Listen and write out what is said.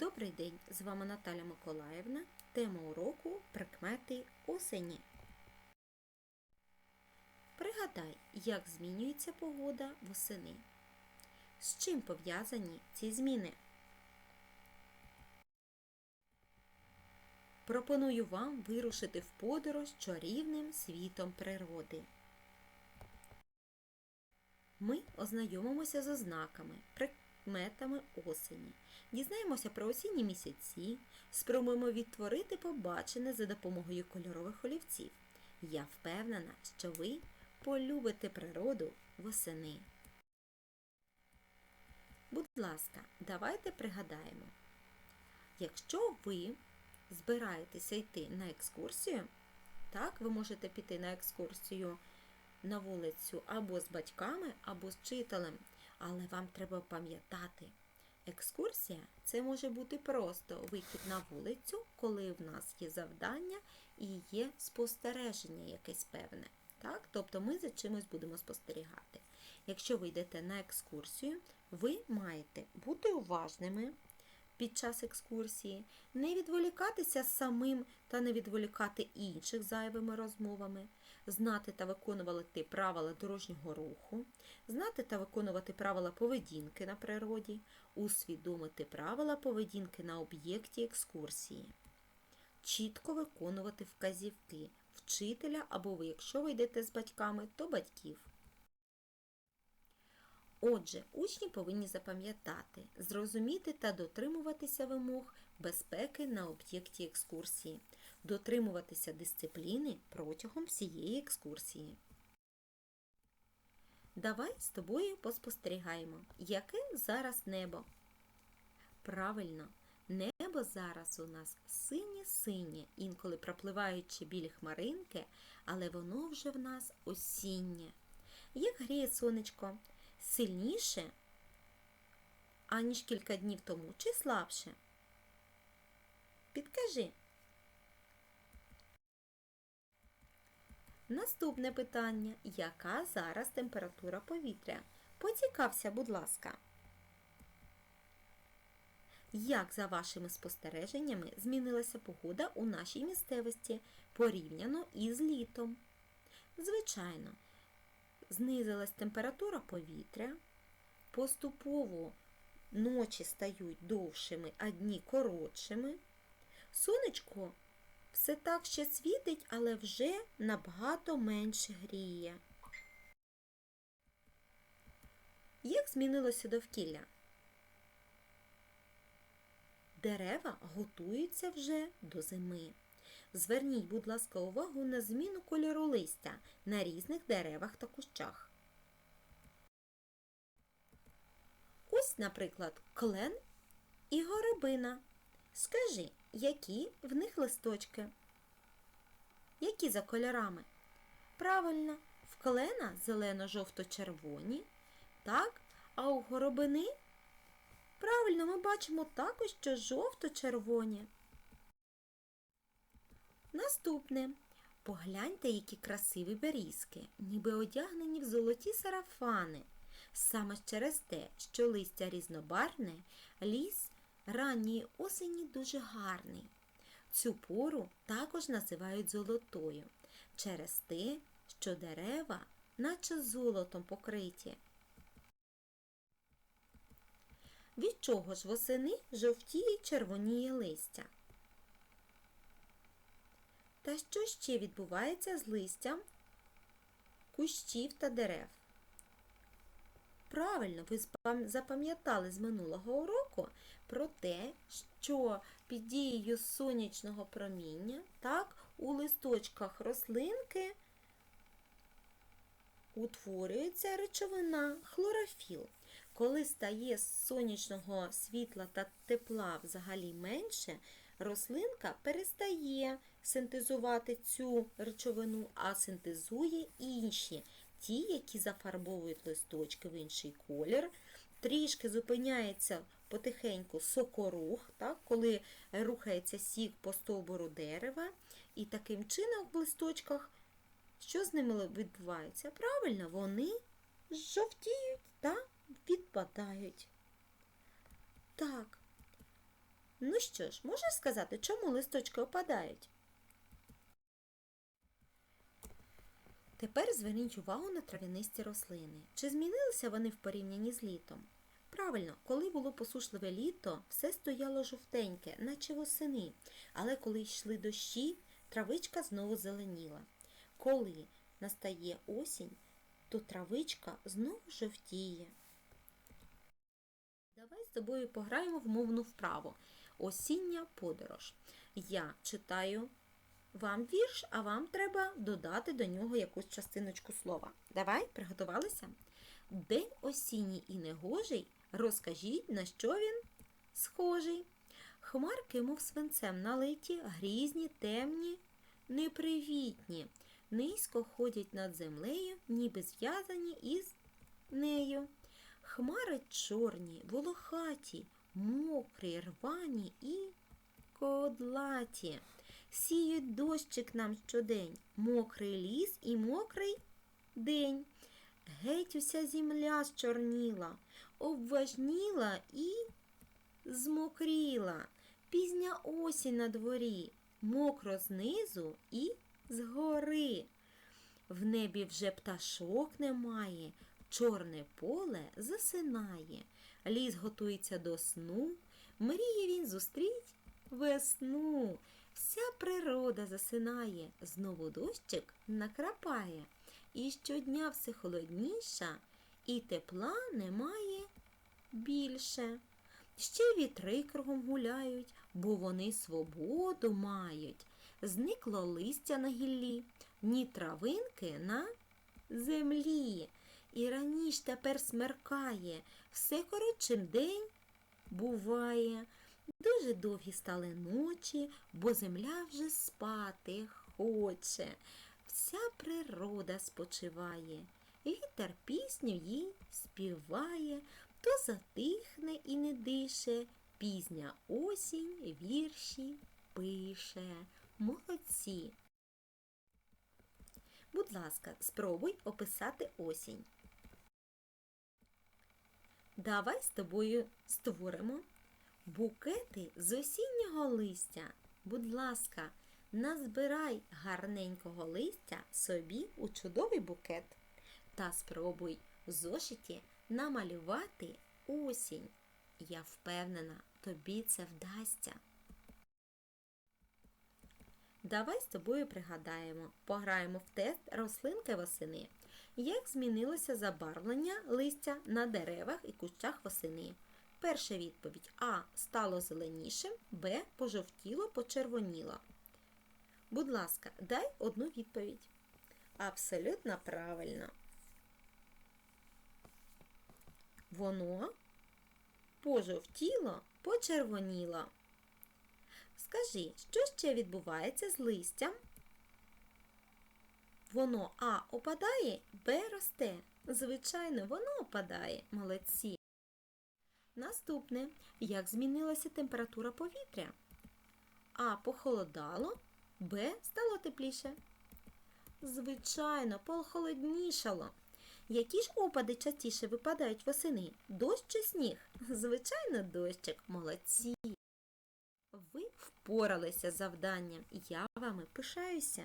Добрий день! З вами Наталя Миколаївна. Тема уроку Прикмети осені. Пригадай, як змінюється погода восени. З чим пов'язані ці зміни? Пропоную вам вирушити в подорож чарівним світом природи. Ми ознайомимося з ознаками, прикметами осені, дізнаємося про осінні місяці, спробуємо відтворити побачене за допомогою кольорових олівців. Я впевнена, що ви полюбите природу восени. Будь ласка, давайте пригадаємо. Якщо ви збираєтеся йти на екскурсію, так, ви можете піти на екскурсію на вулицю або з батьками, або з вчителем. Але вам треба пам'ятати, екскурсія це може бути просто вихід на вулицю, коли в нас є завдання і є спостереження якесь певне. Так? Тобто ми за чимось будемо спостерігати. Якщо ви йдете на екскурсію, ви маєте бути уважними під час екскурсії, не відволікатися самим та не відволікати інших зайвими розмовами, знати та виконувати правила дорожнього руху, знати та виконувати правила поведінки на природі, усвідомити правила поведінки на об'єкті екскурсії, чітко виконувати вказівки вчителя або ви, якщо ви йдете з батьками, то батьків. Отже, учні повинні запам'ятати, зрозуміти та дотримуватися вимог безпеки на об'єкті екскурсії, дотримуватися дисципліни протягом всієї екскурсії. Давай з тобою поспостерігаємо, яке зараз небо. Правильно, небо зараз у нас синє-синє, інколи пропливаючи білі хмаринки, але воно вже в нас осіннє. Як гріє сонечко, сильніше, аніж кілька днів тому, чи слабше? Підкажи. Наступне питання. Яка зараз температура повітря? Поцікався, будь ласка. Як за вашими спостереженнями змінилася погода у нашій місцевості порівняно із літом? Звичайно, знизилась температура повітря, поступово ночі стають довшими, а дні коротшими. Сонечко все так ще світить, але вже набагато менше гріє. Як змінилося довкілля? Дерева готуються вже до зими. Зверніть, будь ласка, увагу на зміну кольору листя на різних деревах та кущах. Ось, наприклад, клен і горобина. Скажи, які в них листочки? Які за кольорами? Правильно, в клена зелено-жовто-червоні, так, а у горобини правильно ми бачимо також, що жовто-червоні. Наступне. Погляньте, які красиві берізки, ніби одягнені в золоті сарафани. Саме через те, що листя різнобарвне, ліс ранньої осені дуже гарний. Цю пору також називають золотою, через те, що дерева, наче золотом покриті. Від чого ж восени жовтіє червоніє листя? Та що ще відбувається з листям кущів та дерев? Правильно, ви запам'ятали з минулого уроку про те, що під дією сонячного проміння так, у листочках рослинки утворюється речовина хлорофіл. Коли стає сонячного світла та тепла взагалі менше, рослинка перестає синтезувати цю речовину, а синтезує інші, ті, які зафарбовують листочки в інший колір. Трішки зупиняється потихеньку сокорух, так, коли рухається сік по стовбуру дерева, і таким чином в листочках, що з ними відбувається? Правильно, вони жовтіють та відпадають. Так, Ну що ж, можеш сказати, чому листочки опадають? Тепер зверніть увагу на трав'янисті рослини. Чи змінилися вони в порівнянні з літом? Правильно, коли було посушливе літо, все стояло жовтеньке, наче восени, але коли йшли дощі, травичка знову зеленіла. Коли настає осінь, то травичка знову жовтіє. Давай з тобою пограємо в мовну вправу. Осіння подорож. Я читаю вам вірш, а вам треба додати до нього якусь частиночку слова. Давай, приготувалися? День осінній і негожий, розкажіть, на що він схожий. Хмарки, мов свинцем налиті, грізні, темні, непривітні, низько ходять над землею, ніби зв'язані із нею. Хмари чорні, волохаті, мокрі, рвані і кодлаті. Сіють дощик нам щодень, мокрий ліс і мокрий день. Геть уся земля зчорніла, обважніла і змокріла. Пізня осінь на дворі, мокро знизу і згори. В небі вже пташок немає, чорне поле засинає, ліс готується до сну, мріє він зустріть весну. Вся природа засинає, знову дощик накрапає, і щодня все холодніша, і тепла немає більше. Ще вітри кругом гуляють, бо вони свободу мають. Зникло листя на гіллі, ні травинки на землі. І раніш тепер смеркає, все коротшим день буває. Дуже довгі стали ночі, бо земля вже спати хоче. Вся природа спочиває, вітер пісню їй співає, то затихне і не дише, пізня осінь вірші пише. Молодці. Будь ласка, спробуй описати осінь. Давай з тобою створимо букети з осіннього листя. Будь ласка, назбирай гарненького листя собі у чудовий букет та спробуй в зошиті намалювати осінь. Я впевнена, тобі це вдасться. Давай з тобою пригадаємо, пограємо в тест рослинки восени. Як змінилося забарвлення листя на деревах і кущах восени? Перша відповідь А. Стало зеленішим, Б. Пожовтіло, почервоніло. Будь ласка, дай одну відповідь. Абсолютно правильно. Воно пожовтіло, почервоніло. Скажи, що ще відбувається з листям? Воно А опадає, Б росте. Звичайно, воно опадає. Молодці. Наступне. Як змінилася температура повітря? А похолодало, Б стало тепліше. Звичайно, похолоднішало. Які ж опади частіше випадають восени? Дощ чи сніг? Звичайно, дощик. Молодці. Ви впоралися з завданням. Я вами пишаюся.